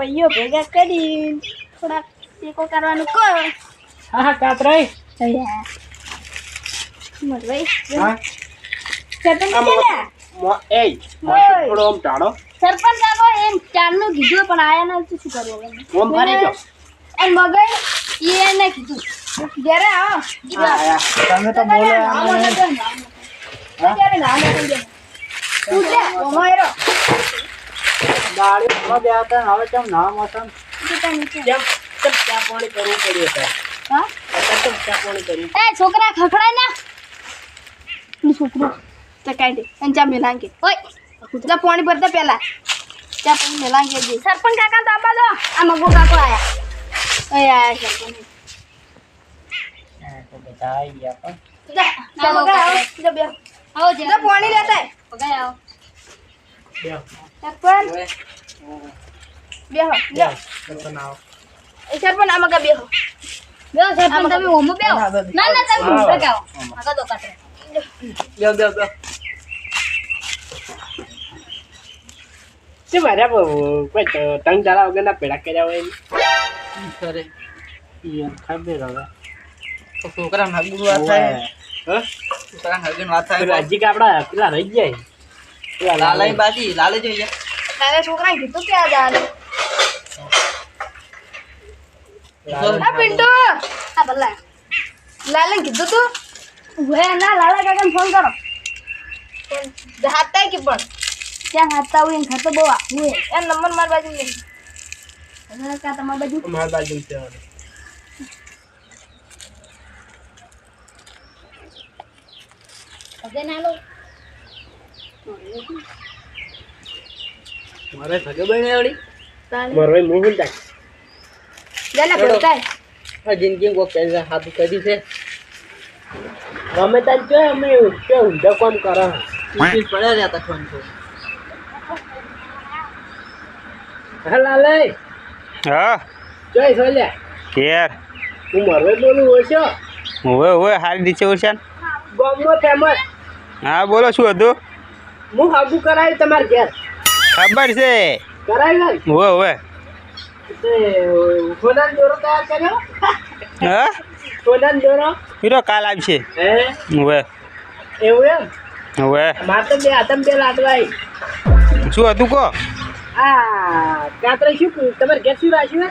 પૈયો ભેગા કરી થોડાક ટેકો કરવાનું કહો હા હા કાતરાઈ અયા મરવાઈ હા. સરપંચ આવો એમ ચારનું કીધું પણ આયા નથી શું કરવું એને કીધું. આવો. તમે તો બોલો આમાં હતો, નામ હતો. ત્યારે નામ હતો ને. તું લે, ઓમાયરો. દાડી માં બે હતા ને હવે કેમ નામ હતા ને? તું નીચે. કેમ? કેમ ચા પાણી કરવું પડ્યું હતા? હા? અત્યારે કેમ ચા પાણી કર્યું? એ છોકરા ખખડાય ના. તું છોકરો. ચકાઈ દે. અને ચા મેલાંગે. ઓય જા પાણી ભરતા પહેલા. ચા પાણી મેલાંગે દે સરપંચ કાકા તો આપા દો. આ મગો કાકો આયા. ઓય આયા સરપંચ હા, તો બધા આવી ગયા પણ. જા જા મગા આવો. જા બે આવો જા પાણી લેતા મગા આવો. બેહો. સરપંચ બેહો જા સરપંચ આવો. એ સરપંચ આ મગા બેહો બેહો સરપંચ તમે ઓમો બેહો ના ના તમે આવો. ઊભા ગાઓ મગા દો કાટરે બેહો, બેહો, બેહો. શું માર્યા બહુ? કોઈ ત- તંગ તારા વગરના પેડા કર્યા હોય એમ? કરે ઈ એમ ખબર હવે. તો છોકરાને હગું વાત થાય હા? છોકરાને હગીને વાત પેલું થાય હજી કે આપડા પેલા રહી જાય પેલા લાલાઈ બાજી લાલે જોઈએ તારે છોકરા કીધું કે આ જાને લાલા. આ પિન્ટો આ બલ્લા. લાલે કીધું તો? ઉભે ના લાલા કાકાને ફોન કરો. હાથતા કે પણ? ત્યાં હાથતા હોય ઘર તો બહુ હે એ નંબર મારી બાજુ લે. હવે કા તમાર બાજુ? અમારા બાજુમાં છે ના લો મારે સગે બને મારો મોહન જાય જાને બોલતા આ જિંદગી કોક કરી હાથ કરી છે. ગમે ત્યાં જો અમે કે ઊંધા કામ કરે? ચીજ પડ્યા રહ્યા ફોન તો હા જોઈ સોલ્યા? કેર. હું મારો બોલું ઓછો હવે હવે હારી નીચે ઉડશે ગામમાં ફેમસ હા બોલો શું હતું? હું હાગુ કરાવી તમારે ઘેર. ખબર છે. કરાવી હવે હવે. તે સોનાનો દોરો તૈયાર કર્યો? હા? સોનાનો દોરો? હીરો કાલ આવશે. હે? હવે. એવું એમ? હવે. મારે તો બે હાથમ બે લાડવાઈ શું હતું કહો? આ કાતરે શું? તમારે ઘેર શું રાખ્યું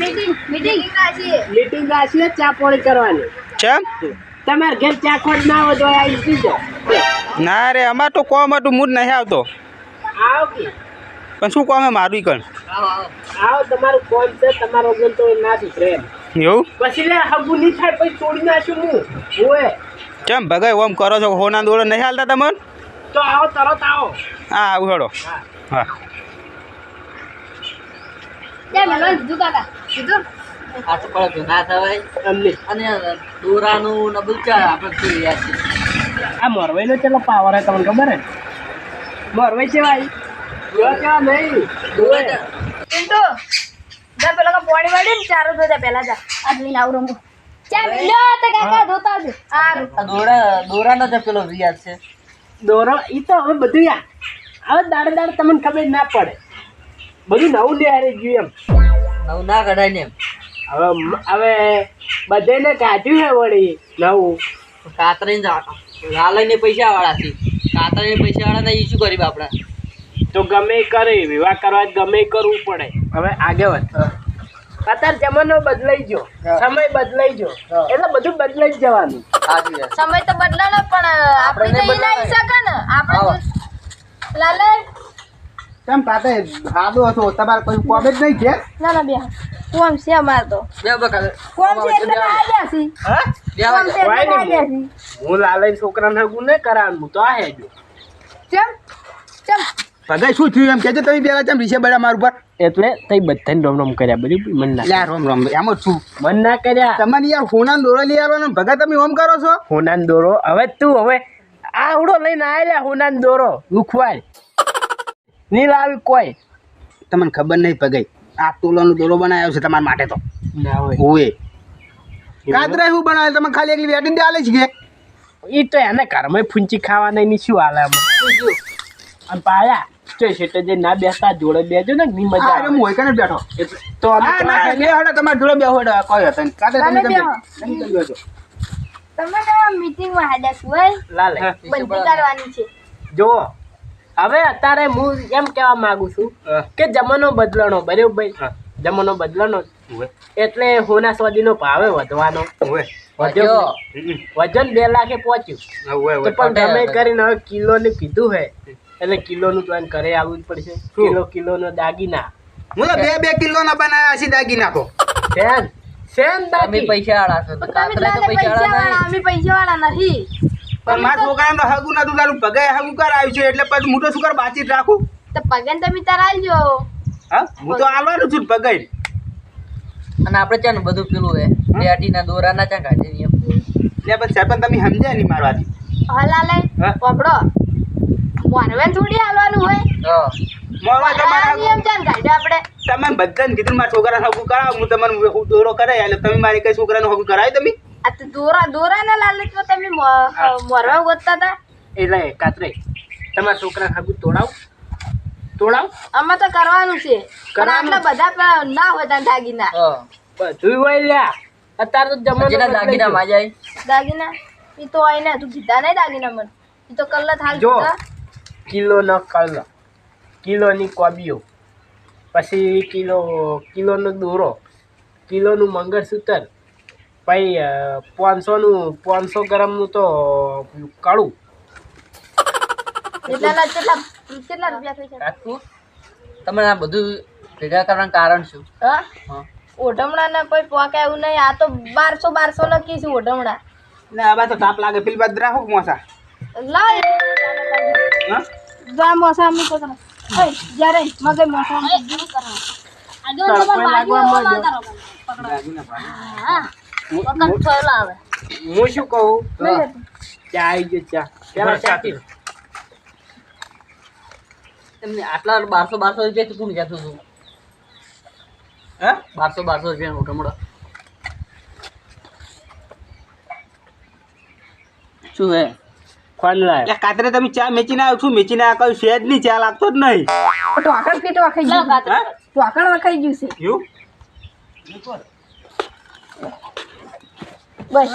મીટિંગ મીટિંગ. રાખીએ મીટિંગ રાખ્યું ચા પાણી કરવાની. ચમ? તમારે ઘેર ચા ખોટ ના હોય તો આવી પીજો ના રે અમાર તો કોમ હતું મૂડ નહીં આવતો. આવો કે. પણ શું કોમ મારું કણ? આવો તમારું કોમ છે તમારો વગર તો ના સુધરે એમ. એવું? પછી લે હગું નહીં થાય પછી તોડી નાખ્યું હું. ઓએ કેમ ભગાઈ ઓમ કરો છો? હોના દોડો નહીં હાલતા તમને? તો આવો તરત આવો. હા આવું હેડો. હા. હા. ત્યાં મેલો કીધું? હાથ પડે તો ના થવાય. અમને અને દોરાનું ને બધું આપણે જોઈ રહ્યા છીએ. આ મોરવાઈનો ચલો પાવર હોય તમને ખબર હે મોરવાઈ છે ભાઈ જો કેવા નહીં જોવે પિન્ટુ જા પેલા કા પાણી વાળી ને ચારો ધોતા પહેલા જા. આ જોઈને આવું રંગો ચા લ્યો તો કાકા ધોતા આવજો આ દોરા દોરાનો જ પેલો રિયાજ છે. દોરો ઈ તો હવે બધું યા. હવે દાડે દાડે તમને ખબર ના પડે. બધું નવું લે હારે ગયું એમ. નવું ના કઢાય ને એમ. હવે હવે બધાને કાઢ્યું હે વળી નવું. કાતરીને લાલાઈને પૈસા વાળાથી કાતરીને પૈસા વાળા ને શું કરી આપણે? તો ગમે કરે વિવાહ કરવા જ ગમે એ કરવું પડે. હવે આગે વધ. અત્યારે જમાનો બદલાઈ ગયો. સમય બદલાઈ ગયો. એટલે બધું બદલાઈ જવાનું. સમય તો બદલાનો પણ આપણે તો ઈ શકે ને. આપણે આવો. તો પાતે તાતે હતો તમારે કોઈ કોમ જ નહીં છે? ના ના બે કોમ છે અમાર તો. બે બકા કોમ છે એટલે આવ્યા છી હા? બે કોમ આવ્યા છી હું લાલય છોકરાને ગુને કરાન હું તો આ હેજો કેમ કેમ ભગાઈ શું થયું એમ કહેજો તમે પેલા તેમ રીસે બડા મારું પર એટલે તઈ બધાને રોમ રોમ કર્યા બધું મન ના યાર રોમ રોમ એમ છું. મન ના કર્યા. તમને યાર હોના દોરો લઈ આવવાનો ભગા તમે ઓમ કરો છો? હોના દોરો. હવે તું હવે આવડો લઈને આવેલા હોના દોરો. લુખવાય નહીં લાવી કોઈ. તમને ખબર નહીં પગઈ. આ તોલાનો દોરો બનાવ્યો છે તમારા માટે તો. ના હોય. હોવે હું શું બનાવે? તમે ખાલી એકલી વેટિંગ દે આલે છે કે ઈ તો એને ઘરમાં ફૂંચી ખાવાના એની શું હાલે? અને પાયા ચોય શેઠે જે ના બેસતા જોડે બેજો ને ની મજા આવે. હું હોય કને બેઠો? તો અમે ના તમારે- બે હડો તમારે જોડે બે હડો કોઈ હતો. કાતે તમે તમે કેમ બેહો. તમે કેમ બેહો. છો? તમે મીટિંગમાં હાજર હોય લાલે. બંધી કરવાની છે. જો હવે અત્યારે હું એમ કહેવા માંગુ છું કે જમાનો બદલાનો બરાબર? જમાનો બદલાનો એટલે હોના સ્વાદીનો ભાવે વધવાનો. વજન બે લાખે પહોંચ્યું. પણ તમે કરીને હવે કિલો ને કીધું હે. એટલે કિલોનું પ્લાન કરે આવવું જ પડશે. કિલો કિલો નો દાગીના. હું તો બે બે કિલો ના બનાવ્યા છે દાગીના તો સેન. સેન દાગી. પૈસા વાળા છો. તમે તો પૈસા પૈસા વાળા વાળા અમે પૈસા વાળા નથી. પણ મારા છોકરા તો હગું નતું તારું પગાય હગું કરાવ્યું છે એટલે પછી હું તો શું કર? બાચી રાખું? તો પગન તમે તરાલજો હા? હું તો આલવાનું છું જ પગાઈ અને આપણે છે ને બધું પેલું હે ડેડીના દોરાના ચા કાઢે ને. એટલે પછી સરપંચ તમે સમજ્યા નહીં મારવાથી હલાલે હા? પકડો. મોરવે થોડી હાલવાનું હોય. હા. મોરવા તમારા નિયમ ચાલ કાઢે આપણે. તમે બધાને કીધું મારા છોકરાને હગું કરાવ હું તમને હું દોરો કરાય એટલે તમે મારી કઈ છોકરાને હગું કરાય તમે? આ તો દોરા દોરાના ના લાલે તો તમે મરવા ગોતતા હતા? એટલે કાતરે તમારા છોકરા હાગું તોડાવ. તોડાવ. આમાં તો કરવાનું છે. પણ કરવાનું? આટલા બધા ના હોય ત્યાં દાગીના. બધું હોય લ્યા. અત્યારે તો બદલાઈ દાગીના ગયો. માજાય દાગીના? એ તો હોય ને તું કીધા નહીં દાગીના મને. એ તો કલ્લા થાલ જો. કીધા. કિલોનો કલ કિલોની કોબીઓ. પછી કિલો કિલોનો દોરો. કિલોનું મંગળસૂત્ર. પછી પાંચસોનું પાંચસો ગ્રામનું તો કાળું. તમે આ બધું ભેગા કરવાનું કારણ શું. ઓઢમણા ના કોઈ પોકા એવું નહીં આ તો બારસો બારસો લખી છે ઓઢમણા. ને આવા તો તાપ લાગે પેલી બાદ રાખો મોસા. હા? જા મોસા અમી તો કરો જ્યારે મગે મોસા અમી કરો બાજુ હા વખત થયેલો આવે. હું શું કહું? ચા આવી ગયો ચા. પેલા ચા પી. લો. આટલા બારસો બારસો રૂપિયા થી કોણ છું હે? બારસો બારસો રૂપિયા મોટા મોટો શું હે? કોણ એટલે કાતરે તમે ચા મેચીને આવ્યો છું? મેચીને આ કઈ શેજ નહીં ચા લાગતો જ નહીં. ટોકણ કે ટોકાઈ ગયું હા ટોકણ વખાઈ ગયું છે બસ.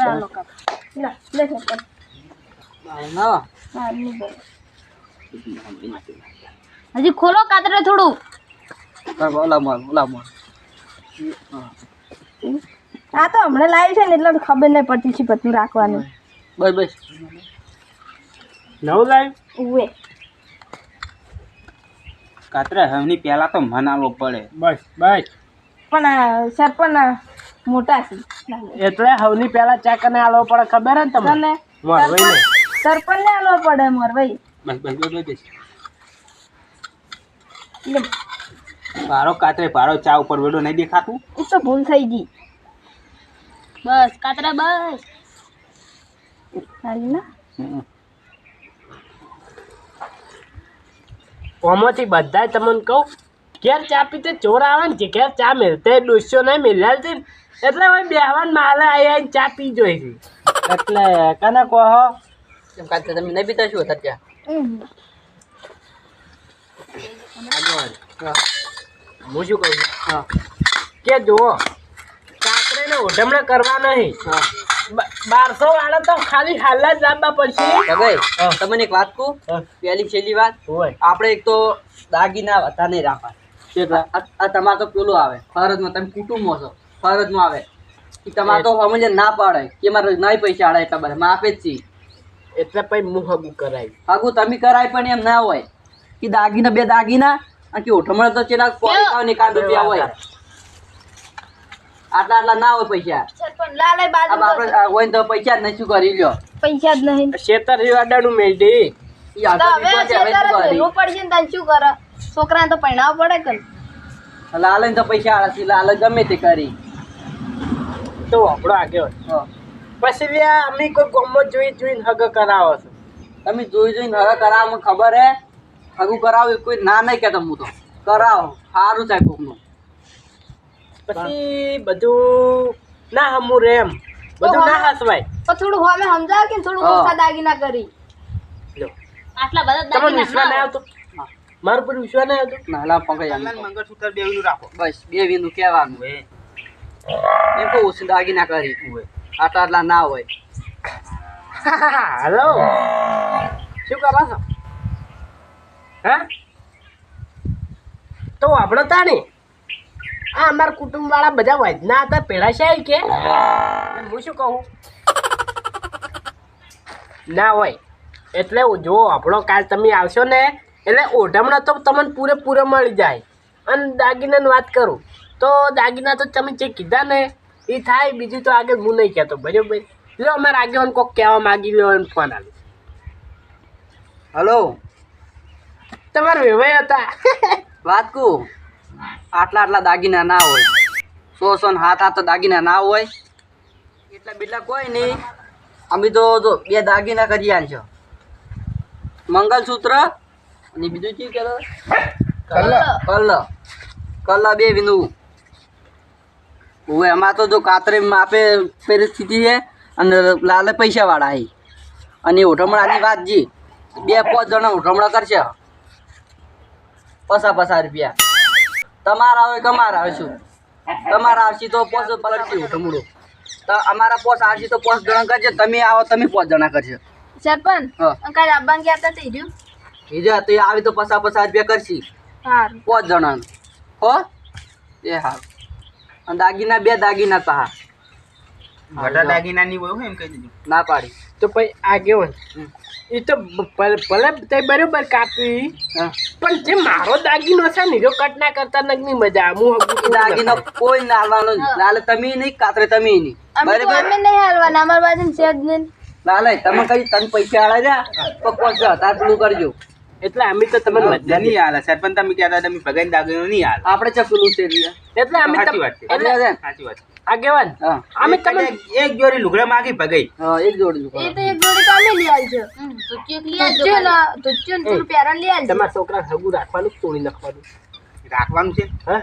ના હા ની બસ. હજી ખોલો કાતરે થોડું. ઓલા મોર ઓલા મોર આ તો હમણાં લાવી છે ને એટલે તો ખબર નહીં પડતી છે બધું રાખવાનું. બસ બસ. નવ લાવ્યું ઉવે. કાતરે હમની પહેલા તો મન પડે. બસ બસ. પણ સર આ મોટા છે. એટલે હવની પેલા ચા કને આલવો પડે ખબર હે ને તમને? મોરવાઈ ને સરપંચ ને આલવો પડે મોર ભાઈ બસ બસ બસ બસ પારો કાતરે પારો ચા ઉપર વેડો નહીં દેખાતું? એ તો ભૂલ થઈ ગઈ. બસ કાતરા બસ. હાલી ના ઓમાંથી બધાય તમને કહું ઘેર ચા પીતે ચોર આવે ને જે ઘેર ચા મેળતે ડોસ્યો નહીં ને એટલે હવે બેહવાન માલે આયા ચા પી જોઈ છે એટલે કને કહો એમ કાતે તમે નહીં પીતા શું હતા ત્યાં હું. શું કહું? કે જુઓ કાકરે ને ઓઢમણા કરવા નહીં. બારસો વાળા તો ખાલી હાલા જ લાંબા પડશે. ભાઈ તમને એક વાત કહું. પહેલી છેલ્લી વાત? હોય. આપણે એક તો દાગીના હતા નહીં રાખવા. આ તમારે તો પેલું આવે. ફરજમાં તમે કુટુંબો છો. ફરજમાં આવે. તમારે તો સમજે ના પાડે કે મારે નહીં પૈસા આડે એટલા બધા આપે જ છીએ. એટલે પછી હું હગું કરાય હગું તમે કરાય પણ એમ ના હોય. કે દાગીના બે દાગીના અને કે ઓઠમણ તો ચેલા કોઈ કાવ ને રૂપિયા હોય. આટલા આટલા ના હોય પૈસા. આપણે હોય ને તો પૈસા જ નહીં શું કરી લ્યો? પૈસા જ નહીં. શેતર રીવાડાનું મેળડી છોકરા તો પહેણાવ પડે કે લાલચ તો પૈસા આળે છે ગમે તે કરી. તો આપણો આગે હોય. પછી લ્યા અમે કોઈ ગમો જોઈ જોઈને હગ કરાવો છો. તમે જોઈ જોઈને હગ કરાવો ખબર હે? હગું કરાવો કોઈ ના નહીં કહેતો હું તો કરાવો સારું થાય કોકનું. પછી બધું ના હમું રે એમ. બધું ના હસવાય. તો થોડું હવે સમજાવ કે થોડું. ઓછા દાગીના કરી. લો. આટલા બધા તમને વિશ્વાસ ના આવતો? મારું પર વિશ્વાસ નહીં આવતો? નાલા પકડી કલ્યાણ આમ. મંગળસૂત્ર બેવનું રાખો. બસ બે વિંદુ કહેવાનું. હવે એમ કહું ઓછી દાગીના કરી આટલા આટલા ના હોય. હાલો શું કરો છો? હા? તો આપણો તાણી. આ અમારા કુટુંબ વાળા બધા વૈદના હતા પેલા છે કે? હું શું કહું? ના હોય. એટલે જો આપણો કાલ તમે આવશો ને એટલે ઓઢમણા તો તમને પૂરેપૂરો મળી જાય. અને દાગીનાની વાત કરું. તો દાગીના તો તમે જે કીધા ને એ થાય બીજું તો આગળ હું નહીં કહેતો બરાબર? લો અમારે આગેવાન કોક કહેવા માગી લો એમ ફોન આવે હલો? તમારા વેવાઈ હતા. વાત કહું આટલા આટલા દાગીના ના હોય. સો સો હાથ હાથ દાગીના ના હોય. એટલા બીટલા કોઈ નહીં. અમે તો બે દાગીના કરી આલશો મંગલસૂત્ર અને બીજું શું કહેતો કલ્લ. કલ્લ બે વિંદુ. હવે એમાં તો જો કાતરે માપે પરિસ્થિતિ છે અને લાલે પૈસાવાળા છે. અને ઓઠમણાની વાત જી બે પાંચ જણા ઓઠમણા કરશે. પસા પસા રૂપિયા. તમારા હોય કમારા હોય શું? તમારા આવશે તો પોસ પલટશે ઉઠમણું તો અમારા પોસ આવશે તો પોસ જણા કરશે તમે આવો તમે પાંચ જણા કરશે. સરપંચ હા. કાલે આબાન ગયા હતા તે રહ્યું? બીજા તો એ આવી તો પસા પસા રૂપિયા કરશી. પાંચ જણા. હો? એ હા. અને દાગીના બે દાગીના તા. ઘટા દાગીનાની હોય એમ કહી દીધું. ના પાડી. તો પછી આગેવાન હમ. એ તો ભલે તે બરોબર કાપી પણ જે મારો દાગીનો છે ને જો કટ ના કરતા નગની મજા હું દાગીનો કોઈ ના હાલવાનો. લાલે તમે નહીં કાતરે તમે નહીં. બરાબર? અમે નહીં હાલવાના. અમાર બાજુ છે જ નહીં. લાલે તમે કઈ તને પૈસા આળા જા તો જા તાર પેલું કરજો. એટલે અમે તો તમને મજા નહીં આલે સરપંચ તમે કહેતા તમે ભગાઈ દાગીનો નહીં આલે આપણે ચકલું છે એટલે અમે સાચી વાત છે. એટલે સાચી વાત આગેવાન અમે એક તમે એક જોડી લુગડા માગી ભગાઈ. હા એક જોડી એ તો એક જોડી તો અમે લઈ આવજો તુચ્યું ના તો ને તો પેરણ લઈ આવજો તમારા છોકરા હગું રાખવાનું તોડી નાખવાનું? રાખવાનું છે? હા?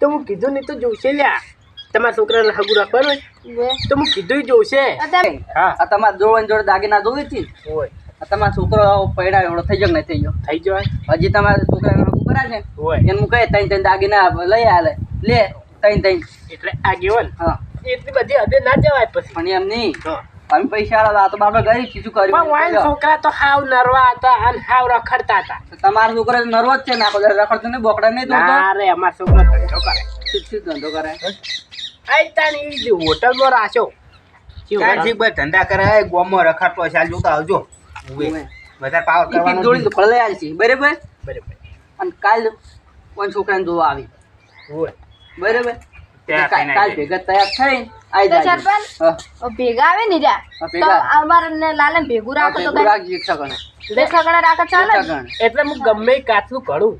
તો હું કીધું નહીં તો જોશે લ્યા. તમારા છોકરાને હગું રાખવાનું હોય? તો હું કીધું જોશે. હા. તમારા જોડે જોડે દાગીના જોઈ હતી? હોય. તમારા છોકરો પડ્યા એવડો થઈ ગયો નહીં થઈ ગયો? થઈ ગયો હજી તમારા છોકરાને હકુ કરા છે? એને હું કહે તઈ તઈ દાગીના લઈ આલે. લે તઈ તઈ એટલે આગેવાન હા. એટલી બધી હદે ના જવાય પછી. પણ એમ નહીં. અમે પૈસા વાળા તો બાપડે ગરીબ શું પણ વાઈન છોકરા તો હાવ નરવા હતા અને હાવ રખડતા હતા. તમારા છોકરા જ છે નાખો રખડતો નહીં બોકડા નહીં દોડતો અરે અમાર છોકરો છોકરા ધંધો કરે. શું શું ધંધો કરે? આઈ તાની હોટલમાં રાખ્યો. ધંધા કરે ગોમો ગોમમાં રખાડતો હશે જોતા આવજો. ઉભે. ઉભે. વધારે પાવર કરવાનો જોડી તો લઈ છે. બરાબર? બરાબર. અને કાલ કોઈ છોકરાને જોવા આવી. હોય. બરાબર? કાલ થઈને કાલ આવી ભેગા તૈયાર થઈને આવી તો જાય સરપંચ હા. ઓ ભેગા આવે ને રહ્યા હા, તો ભેગા. અમારે લાલન ભેગું રાખો તો ભેગું કઈ રાખજે એક સગણ. બે સગડા રાખો ચાલે. એક ને? સગણ. એટલે હું ગમે કાચલું કરું.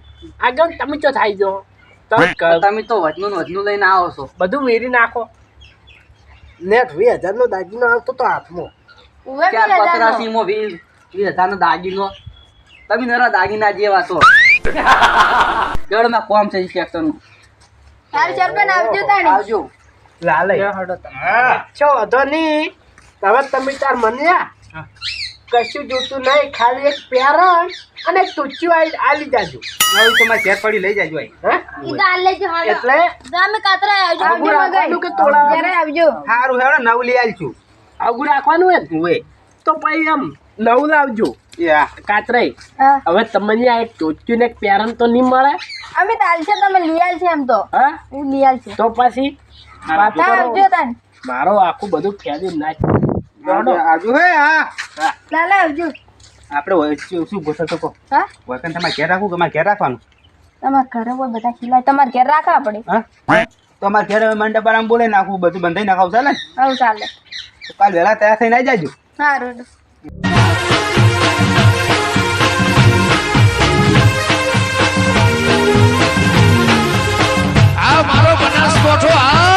આગળ તમે ચો થાય જો તમે તમે તો વધનું વધનું લઈને આવો છો. બધું વેરી નાખો. ને વીસ હજાર નો દાગીનો આવતો તો હાથમાં. ચાર હજારનો. પતરાસીમાં વીસ વીસ હજારનો દાગીનો. તમે નરા દાગીના જેવા છો. જળમાં કોમ છે ટ્રેક્ટરનું હાલ સરપંચ આવજો તાણી. આવજો. લાલે. હા. છો વાંધો નહીં. હવે તમે તાર મન્યા કશું જોતું નહીં ખાલી એક પેરણ અને એક તુચ્યું આલી આલી જાજો. હવે તમારે ઘેર પડી લઈ જાજો અહીં. હે? ઈ તો હાલ લેજો હાલો. એટલે? ગામે કાતરા આવજો આવજો રાખવાનું મગાઈ. કે તોડા ઘરે આવજો. સારું હેડો નવું લઈ આલશું. આગું રાખવાનું હે ને? તો પછી એમ નવું લાવજો. કાતરાઈ હા. હવે તમને આ એક ચોચ્યું ને એક પેરણ તો નહીં મળે? અમે તાલ છે તમે લિયાલ છે એમ તો. હા? લિયાલ લઈ છે. તો પછી? વાત હા, કરો. આવજો તાન. મારો આખું બધું ફેદી નાખ. આવજો આવજો હે હા. લાલા આવજો. આપણે શું શું ગોઠવ તો કહો હા? વતન તમારે ઘેર રાખવું કે મારે ઘેર રાખવાનું? તમારે ઘરે હોય બધા ખીલાય. તમારે ઘેર રાખવા પડે. હા? તો અમારે ઘેર હવે મંડપ આરામ બોલે નાખવું બધું બંધાઈ નાખાવું ચાલે ને? હવ ચાલે. કાલ વહેલા તૈયાર થઈને આવી જાજો. સારું આ મારો બનાસકોઠો આ